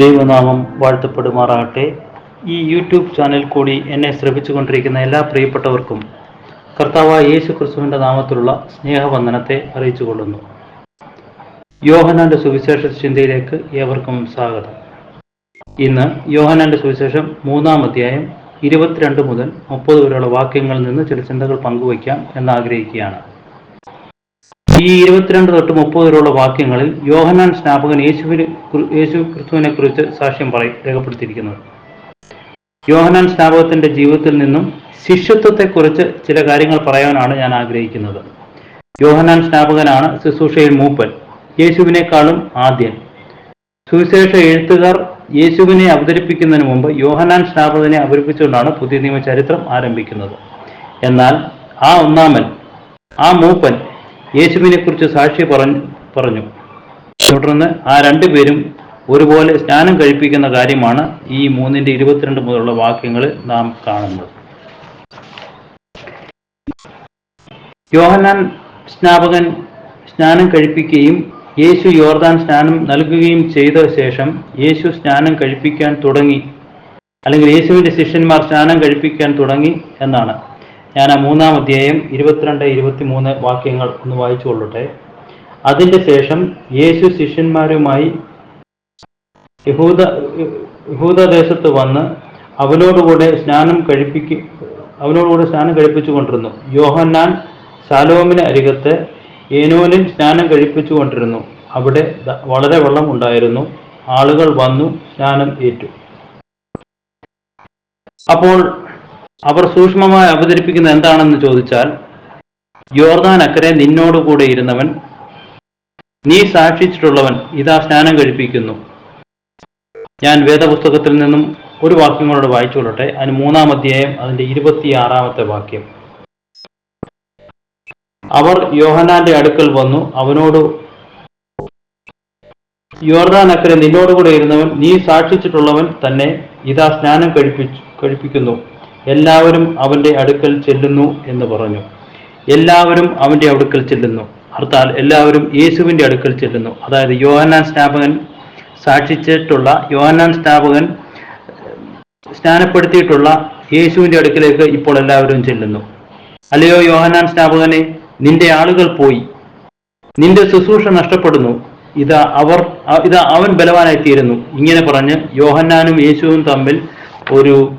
ദൈവനാമം വാഴ്ത്തപ്പെടുമാറാകട്ടെ. ഈ യൂട്യൂബ് ചാനൽ കൂടി എന്നെ ശ്രമിച്ചുകൊണ്ടിരിക്കുന്ന എല്ലാ പ്രിയപ്പെട്ടവർക്കും കർത്താവായ യേശു ക്രിസ്തുവിന്റെ നാമത്തിലുള്ള സ്നേഹവന്ദനത്തെ അറിയിച്ചു കൊള്ളുന്നു യോഹനാന്റെ സുവിശേഷ ചിന്തയിലേക്ക് ഏവർക്കും സ്വാഗതം. ഇന്ന് യോഹനാന്റെ സുവിശേഷം മൂന്നാം അധ്യായം ഇരുപത്തിരണ്ട് മുതൽ മുപ്പത് വരെയുള്ള വാക്യങ്ങളിൽ നിന്ന് ചില ചിന്തകൾ പങ്കുവയ്ക്കാം എന്ന് ആഗ്രഹിക്കുകയാണ് ഈ ഇരുപത്തിരണ്ട് തൊട്ട് മുപ്പത് വരെയുള്ള വാക്യങ്ങളിൽ യോഹനാൻ സ്നാപകൻ യേശുവിന് യേശു ക്രിസ്തുവിനെ കുറിച്ച് സാക്ഷ്യം പറയും രേഖപ്പെടുത്തിയിരിക്കുന്നത്. യോഹനാൻ സ്നാപകത്തിന്റെ ജീവിതത്തിൽ നിന്നും ശിഷ്യത്വത്തെക്കുറിച്ച് ചില കാര്യങ്ങൾ പറയാനാണ് ഞാൻ ആഗ്രഹിക്കുന്നത്. യോഹനാൻ സ്നാപകനാണ് ശുശ്രൂഷയിൽ മൂപ്പൻ യേശുവിനേക്കാളും ആദ്യൻ. സുവിശേഷ എഴുത്തുകാർ യേശുവിനെ അവതരിപ്പിക്കുന്നതിന് മുമ്പ് യോഹനാൻ സ്നാപകനെ അവതരിപ്പിച്ചുകൊണ്ടാണ് പുതിയ നിയമ ചരിത്രം ആരംഭിക്കുന്നത്. എന്നാൽ ആ ഒന്നാമൻ ആ മൂപ്പൻ യേശുവിനെ കുറിച്ച് സാക്ഷി പറഞ്ഞു പറഞ്ഞു. തുടർന്ന് ആ രണ്ടുപേരും ഒരുപോലെ സ്നാനം കഴിപ്പിക്കുന്ന കാര്യമാണ് ഈ മൂന്നിന്റെ ഇരുപത്തിരണ്ട് മുതലുള്ള വാക്യങ്ങൾ നാം കാണുന്നത്. യോഹനാൻ സ്നാപകൻ സ്നാനം കഴിപ്പിക്കുകയും യേശു യോർദാൻ സ്നാനം നൽകുകയും ചെയ്ത ശേഷം യേശു സ്നാനം കഴിപ്പിക്കാൻ തുടങ്ങി. അല്ലെങ്കിൽ യേശുവിന്റെ ശിഷ്യന്മാർ സ്നാനം കഴിപ്പിക്കാൻ തുടങ്ങി എന്നാണ്. ഞാൻ ആ മൂന്നാം അധ്യായം ഇരുപത്തിരണ്ട് ഇരുപത്തിമൂന്ന് വാക്യങ്ങൾ ഒന്ന് വായിച്ചു കൊള്ളട്ടെ അതിന്റെ ശേഷം യേശു ശിഷ്യന്മാരുമായി യഹൂദ യഹൂദദേശത്ത് വന്ന് അവനോടുകൂടെ സ്നാനം കഴിപ്പിക്ക അവനോടുകൂടെ സ്നാനം കഴിപ്പിച്ചു കൊണ്ടിരുന്നു യോഹന്നാൻ ശാലോമിന് അരികത്ത് ഏനോനിൽ സ്നാനം കഴിപ്പിച്ചു കൊണ്ടിരുന്നു അവിടെ വളരെ വെള്ളം ഉണ്ടായിരുന്നു. ആളുകൾ വന്നു സ്നാനം ഏറ്റു. അപ്പോൾ അവർ സൂക്ഷ്മമായി അവതരിപ്പിക്കുന്നത് എന്താണെന്ന് ചോദിച്ചാൽ യോർദാൻ അക്കരെ നിന്നോടുകൂടെ ഇരുന്നവൻ നീ സാക്ഷിച്ചിട്ടുള്ളവൻ ഇതാ സ്നാനം കഴിപ്പിക്കുന്നു. ഞാൻ വേദപുസ്തകത്തിൽ നിന്നും ഒരു വാക്യം കൂടെ വായിച്ചുകൊള്ളട്ടെ. അതിന് മൂന്നാം അധ്യായം അതിന്റെ ഇരുപത്തിയാറാമത്തെ വാക്യം. അവർ യോഹനാന്റെ അടുക്കൽ വന്നു. അവനോട് യോർദാൻ അക്കരെ നിന്നോടുകൂടെ ഇരുന്നവൻ നീ സാക്ഷിച്ചിട്ടുള്ളവൻ തന്നെ ഇതാ സ്നാനം കഴിപ്പിച്ചു കഴിപ്പിക്കുന്നു. എല്ലാവരും അവന്റെ അടുക്കൽ ചെല്ലുന്നു എന്ന് പറഞ്ഞു. എല്ലാവരും അവന്റെ അടുക്കൽ ചെല്ലുന്നു. അർത്ഥാൽ എല്ലാവരും യേശുവിന്റെ അടുക്കൽ ചെല്ലുന്നു. അതായത് യോഹന്നാൻ സ്നാപകൻ സാക്ഷിച്ചിട്ടുള്ള യോഹന്നാൻ സ്നാപകൻ സ്നാനപ്പെടുത്തിയിട്ടുള്ള യേശുവിന്റെ അടുക്കിലേക്ക് ഇപ്പോൾ എല്ലാവരും ചെല്ലുന്നു. അല്ലയോ യോഹന്നാൻ സ്നാപകനെ നിന്റെ ആളുകൾ പോയി. നിന്റെ ശുശ്രൂഷ നഷ്ടപ്പെടുന്നു. ഇതാ അവർ ഇതാ അവൻ ബലവാനായിത്തീരുന്നു. ഇങ്ങനെ പറഞ്ഞ് യോഹന്നാനും യേശുവും തമ്മിൽ ഒരു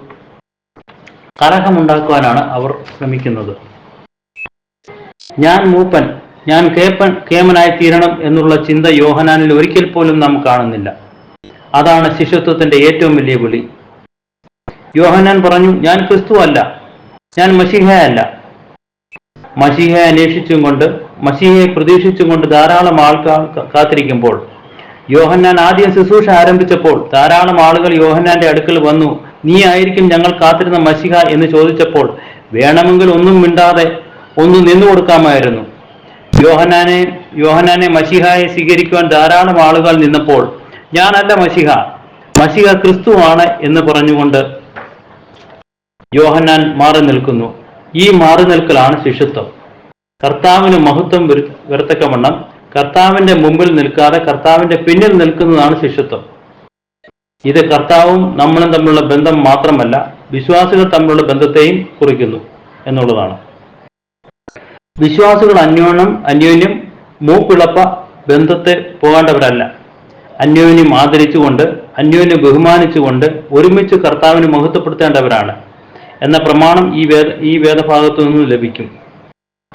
കലഹമുണ്ടാക്കുവാനാണ് അവർ ശ്രമിക്കുന്നത്. ഞാൻ മൂപ്പൻ ഞാൻ കേപ്പൻ കേമനായി തീരണം എന്നുള്ള ചിന്ത യോഹനാനിൽ ഒരിക്കൽ പോലും നാം കാണുന്നില്ല. അതാണ് ശിശുത്വത്തിന്റെ ഏറ്റവും വലിയ വിളി. യോഹനാൻ പറഞ്ഞു ഞാൻ ക്രിസ്തു അല്ല ഞാൻ മഷിഹയല്ല മഷിഹയെ അന്വേഷിച്ചും കൊണ്ട് മഷിഹയെ പ്രതീക്ഷിച്ചും കൊണ്ട് ധാരാളം ആൾക്കാർ കാത്തിരിക്കുമ്പോൾ യോഹന്നാൻ ആദ്യം ശുശ്രൂഷ ആരംഭിച്ചപ്പോൾ ധാരാളം ആളുകൾ യോഹന്നാന്റെ അടുക്കൽ വന്നു നീ ആയിരിക്കും ഞങ്ങൾ കാത്തിരുന്ന മഷിഹ എന്ന് ചോദിച്ചപ്പോൾ വേണമെങ്കിൽ ഒന്നും മിണ്ടാതെ ഒന്ന് നിന്നു കൊടുക്കാമായിരുന്നു. യോഹനാനെ യോഹനാനെ മഷിഹായെ സ്വീകരിക്കുവാൻ ധാരാളം ആളുകൾ നിന്നപ്പോൾ ഞാനല്ല മഷിഹ മഷിഹ ക്രിസ്തുവാണ് എന്ന് പറഞ്ഞുകൊണ്ട് യോഹന്നാൻ മാറി നിൽക്കുന്നു. ഈ മാറി നിൽക്കലാണ് ശിഷ്യത്വം. കർത്താവിന് മഹത്വം വരു- വരത്തക്കവണ്ണം കർത്താവിന്റെ മുമ്പിൽ നിൽക്കാതെ കർത്താവിന്റെ പിന്നിൽ നിൽക്കുന്നതാണ് ശിഷ്യത്വം. ഇത് കർത്താവും നമ്മളും തമ്മിലുള്ള ബന്ധം മാത്രമല്ല വിശ്വാസികൾ തമ്മിലുള്ള ബന്ധത്തെയും കുറിക്കുന്നു എന്നുള്ളതാണ്. വിശ്വാസികൾ അന്യോന്യം അന്യോന്യം മൂപ്പിളപ്പ ബന്ധത്തെ പോകേണ്ടവരല്ല. അന്യോന്യം ആദരിച്ചുകൊണ്ട് അന്യോന്യം ബഹുമാനിച്ചുകൊണ്ട് ഒരുമിച്ച് കർത്താവിനെ മഹത്വപ്പെടുത്തേണ്ടവരാണ് എന്ന പ്രമാണം ഈ വേദ ഈ വേദഭാഗത്തു നിന്ന് ലഭിക്കും.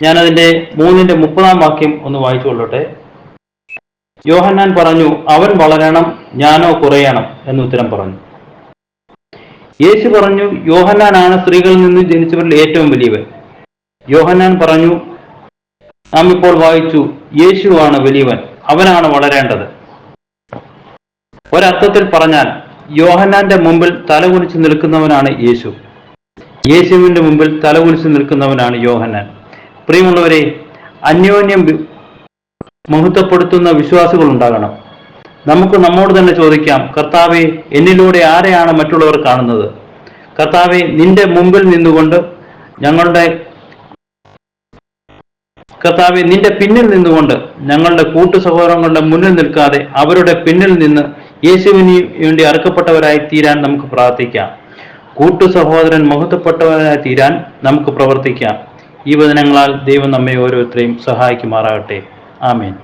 ഞാനതിന്റെ മൂന്നിന്റെ മുപ്പതാം വാക്യം ഒന്ന് വായിച്ചു കൊള്ളട്ടെ. യോഹന്നാൻ പറഞ്ഞു അവൻ വളരണം ഞാനോ കുറയണം എന്ന് ഉത്തരം പറഞ്ഞു. യേശു പറഞ്ഞു യോഹന്നാനാണ് സ്ത്രീകളിൽ നിന്ന് ജനിച്ചവരിൽ ഏറ്റവും വലിയവൻ. യോഹന്നാൻ പറഞ്ഞു നാം ഇപ്പോൾ വായിച്ചു യേശുവാണ് വലിയവൻ അവനാണ് വളരേണ്ടത്. ഒരർത്ഥത്തിൽ പറഞ്ഞാൽ യോഹന്നാന്റെ മുമ്പിൽ തലകുനിച്ച് നിൽക്കുന്നവനാണ് യേശു. യേശുവിന്റെ മുമ്പിൽ തലകുനിച്ച് നിൽക്കുന്നവനാണ് യോഹന്നാൻ. പ്രിയമുള്ളവരെ അന്യോന്യം മഹത്വപ്പെടുത്തുന്ന വിശ്വാസികൾ ഉണ്ടാകണം നമുക്ക് നമ്മോട് തന്നെ ചോദിക്കാം കർത്താവെ എന്നിലൂടെ ആരെയാണ് മറ്റുള്ളവർ കാണുന്നത്? കർത്താവെ നിന്റെ മുമ്പിൽ നിന്നുകൊണ്ട് ഞങ്ങളുടെ കർത്താവെ നിന്റെ പിന്നിൽ നിന്നുകൊണ്ട് ഞങ്ങളുടെ കൂട്ടു സഹോദരങ്ങളുടെ മുന്നിൽ നിൽക്കാതെ അവരുടെ പിന്നിൽ നിന്ന് യേശുവിന് വേണ്ടി അറുക്കപ്പെട്ടവരായി തീരാൻ നമുക്ക് പ്രാർത്ഥിക്കാം. കൂട്ടു സഹോദരൻ മഹത്വപ്പെട്ടവരായി തീരാൻ നമുക്ക് പ്രവർത്തിക്കാം. ഈ വചനങ്ങളാൽ ദൈവം നമ്മെ ഓരോരുത്തരെയും സഹായിക്കുമാറാകട്ടെ. ആമേൻ